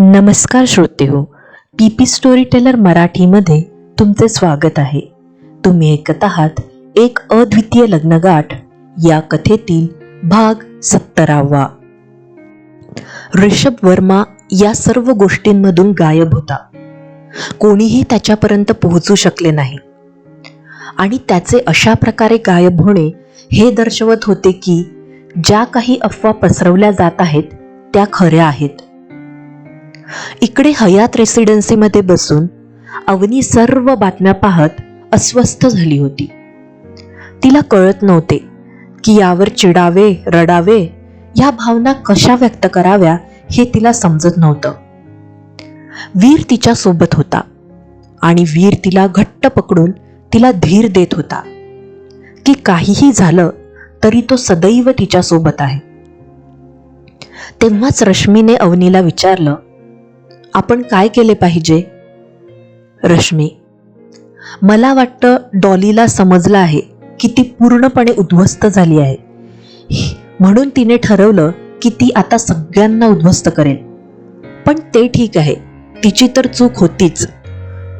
नमस्कार श्रोते हो पी पी स्टोरी टेलर मराठीमध्ये तुमचे स्वागत आहे. तुम्ही ऐकत आहात एक अद्वितीय लग्नगाठ या कथेतील भाग सत्तरावा. ऋषभ वर्मा या सर्व गोष्टींमधून गायब होता. कोणीही त्याच्यापर्यंत पोहोचू शकले नाही. आणि त्याचे अशा प्रकारे गायब होणे हे दर्शवत होते की ज्या काही अफवा पसरवल्या जात आहेत त्या खऱ्या आहेत. इकडे हयात रेसिडेन्सीमध्ये बसून अवनी सर्व बातम्या पाहत अस्वस्थ झाली होती. तिला कळत नव्हते की यावर चिडावे रडावे या भावना कशा व्यक्त कराव्या हे तिला समजत नव्हतं. वीर तिच्या सोबत होता आणि वीर तिला घट्ट पकडून तिला धीर देत होता की काहीही झालं तरी तो सदैव तिच्या सोबत आहे. तेव्हाच रश्मीने अवनीला विचारलं आपण काय केले पाहिजे? रश्मी मला वाटतं डॉलीला समजलं आहे की ती पूर्णपणे उद्ध्वस्त झाली आहे. म्हणून तिने ठरवलं की ती आता सगळ्यांना उद्ध्वस्त करेल. पण ते ठीक आहे तिची तर चूक होतीच.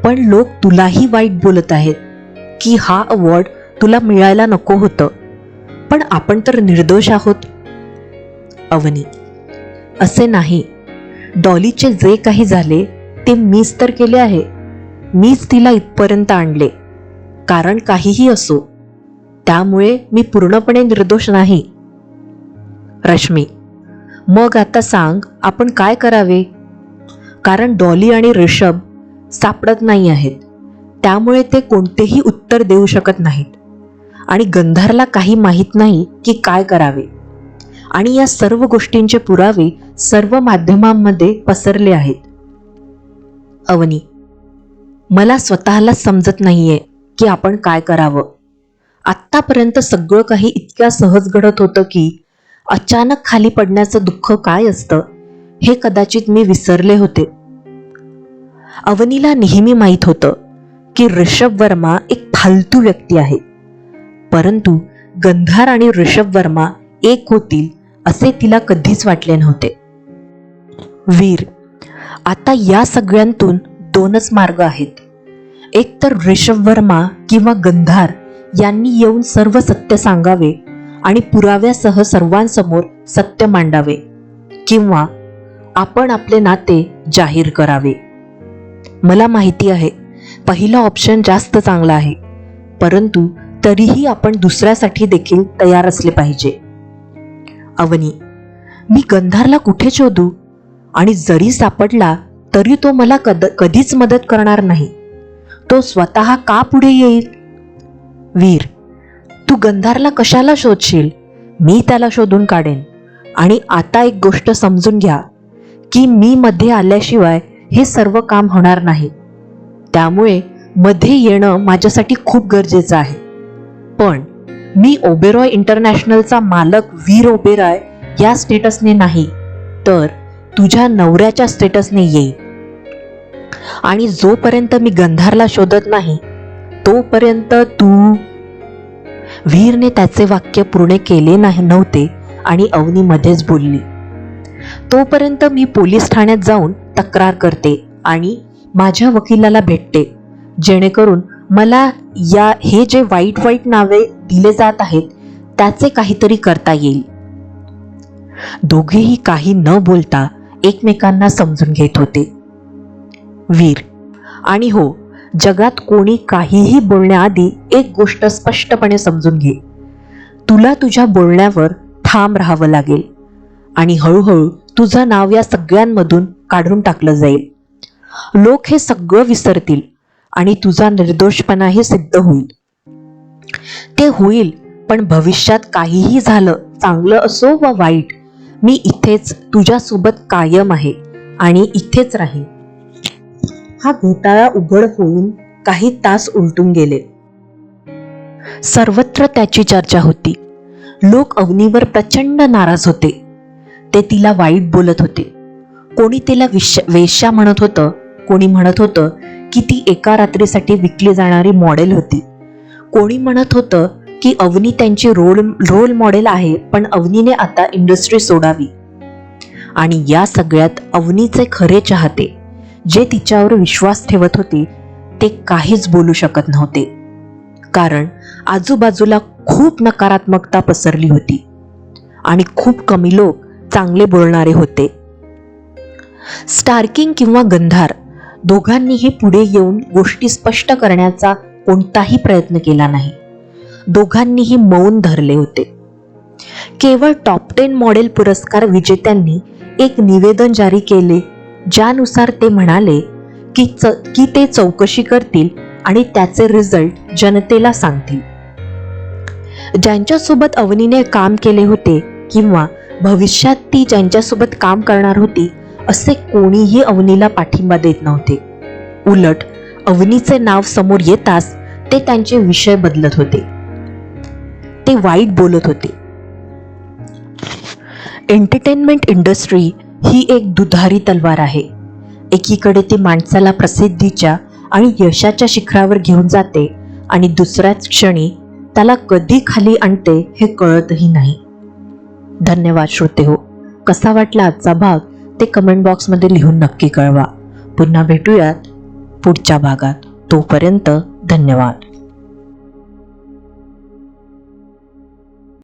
पण लोक तुलाही वाईट बोलत आहेत की हा अवॉर्ड तुला मिळायला नको होतं. पण आपण तर निर्दोष आहोत. अवनी असे नाही. डॉलीचे जे काही झाले ते मीच तर केले आहे. मीच तिला इथपर्यंत आणले. कारण काहीही असो त्यामुळे मी पूर्णपणे निर्दोष नाही. रश्मी मग आता सांग आपण काय करावे? कारण डॉली आणि ऋषभ सापडत नाही आहेत. त्यामुळे ते कोणतेही उत्तर देऊ शकत नाहीत. आणि गंधारला काही माहीत नाही की काय करावे. आणि या सर्व गोष्टींचे पुरावे सर्व माध्यमांमध्ये पसरले आहेत. अवनी मला स्वतःला समजत नाहीये की आपण काय करावं. आत्तापर्यंत सगळं काही इतक्या सहज घडत होतं की अचानक खाली पडण्याचं दुःख काय असतं हे कदाचित मी विसरले होते. अवनीला नेहमी माहीत होतं की ऋषभ वर्मा एक फालतू व्यक्ती आहे. परंतु गंधार आणि ऋषभ वर्मा एक होतील असे तिला कधीच वाटले नव्हते. वीर. आता या सगळ्यांतून दोनच मार्ग आहेत. एक तर ऋषभ वर्मा किंवा गंधार यांनी येऊन सर्व सत्य सांगावे आणि पुराव्यासह सर्वांसमोर सत्य मांडावे किंवा आपण आपले नाते जाहीर करावे. मला माहिती आहे पहिला ऑप्शन जास्त चांगला आहे परंतु तरीही आपण दुसऱ्यासाठी देखील तयार असले पाहिजे. अवनी मी गंधारला कुठे शोधू? आणि जरी सापडला तरी तो मला कद कधीच मदत करणार नाही. तो स्वतः का पुढे येईल? वीर तू गंधारला कशाला शोधशील? मी त्याला शोधून काढेन. आणि आता एक गोष्ट समजून घ्या की मी मध्ये आल्याशिवाय हे सर्व काम होणार नाही. त्यामुळे मध्ये येणं माझ्यासाठी खूप गरजेचं आहे. पण मी ओबेरॉय इंटरनॅशनलचा मालक वीर ओबेरॉय या स्टेटसने नाही. तर तुझ्या नवऱ्याच्या स्टेटसने येईल आणि जोपर्यंत मी गंधारला शोधत नाही तोपर्यंत तू वीरने त्याचे वाक्य पूर्ण केले नाही नव्हते आणि अवनीमध्येच बोलली. तोपर्यंत मी पोलीस ठाण्यात जाऊन तक्रार करते आणि माझ्या वकिलाला भेटते जेणेकरून मला या हे जे वाईट वाईट नावे दिले जात आहेत त्याचे काहीतरी करता येईल. दोघेही काही न बोलता एकमेकांना समजून घेत होते. वीर. आणि हो जगात कोणी काहीही बोलण्याआधी एक गोष्ट स्पष्टपणे समजून घे. तुला तुझ्या बोलण्यावर ठाम राहावं लागेल. आणि हळूहळू तुझं नाव या सगळ्यांमधून काढून टाकलं जाईल. लोक हे सगळं विसरतील आणि तुझा निर्दोषपणाही सिद्ध होईल. ते होईल पण भविष्यात काहीही झालं चांगलं असो वा वाईट मी इथेच तुझ्यासोबत कायम आहे आणि इथेच राहीन. हा घोटाळा उघड होऊन काही तास उलटून गेले. सर्वत्र त्याची चर्चा होती. लोक अवनीवर प्रचंड नाराज होते. ते तिला वाईट बोलत होते. कोणी तिला विश वेश्या म्हणत होतं कोणी म्हणत होतं की ती एका रात्रीसाठी विकली जाणारी मॉडेल होती. कोणी म्हणत होतं की अवनी त्यांची रोल रोल मॉडेल आहे पण अवनीने आता इंडस्ट्री सोडावी. आणि या सगळ्यात अवनीचे खरे चाहते जे तिच्यावर विश्वास ठेवत होते ते काहीच बोलू शकत नव्हते. कारण आजूबाजूला खूप नकारात्मकता पसरली होती. आणि खूप कमी लोक चांगले बोलणारे होते. स्टार्किंग किंवा गंधार दोघांनीही पुढे येऊन गोष्टी स्पष्ट करण्याचा कोणताही प्रयत्न केला नाही. दोघांनीही मौन धरले होते. केवळ टॉप टेन मॉडेल पुरस्कार विजेत्यांनी एक निवेदन जारी केले ज्यानुसार ते म्हणाले की च की ते चौकशी करतील आणि त्याचे रिझल्ट जनतेला सांगतील. ज्यांच्यासोबत अवनीने काम केले होते किंवा भविष्यात ती ज्यांच्यासोबत काम करणार होती असे कोणीही अवनीला पाठिंबा देत नव्हते. उलट अवनीचे नाव समोर येताच ते त्यांचे विषय बदलत होते. ते वाईट बोलत होते. एंटरटेनमेंट इंडस्ट्री ही एक दुधारी तलवार आहे. एकीकडे ती माणसाला प्रसिद्धीच्या आणि यशाच्या शिखरावर घेऊन जाते आणि दुसऱ्याच क्षणी त्याला कधी खाली आणते हे कळतही नाही. धन्यवाद श्रोते हो. कसा वाटला आजचा भाग ते कमेंट बॉक्समध्ये लिहून नक्की कळवा. पुन्हा भेटूयात पुढच्या भागात. तोपर्यंत धन्यवाद.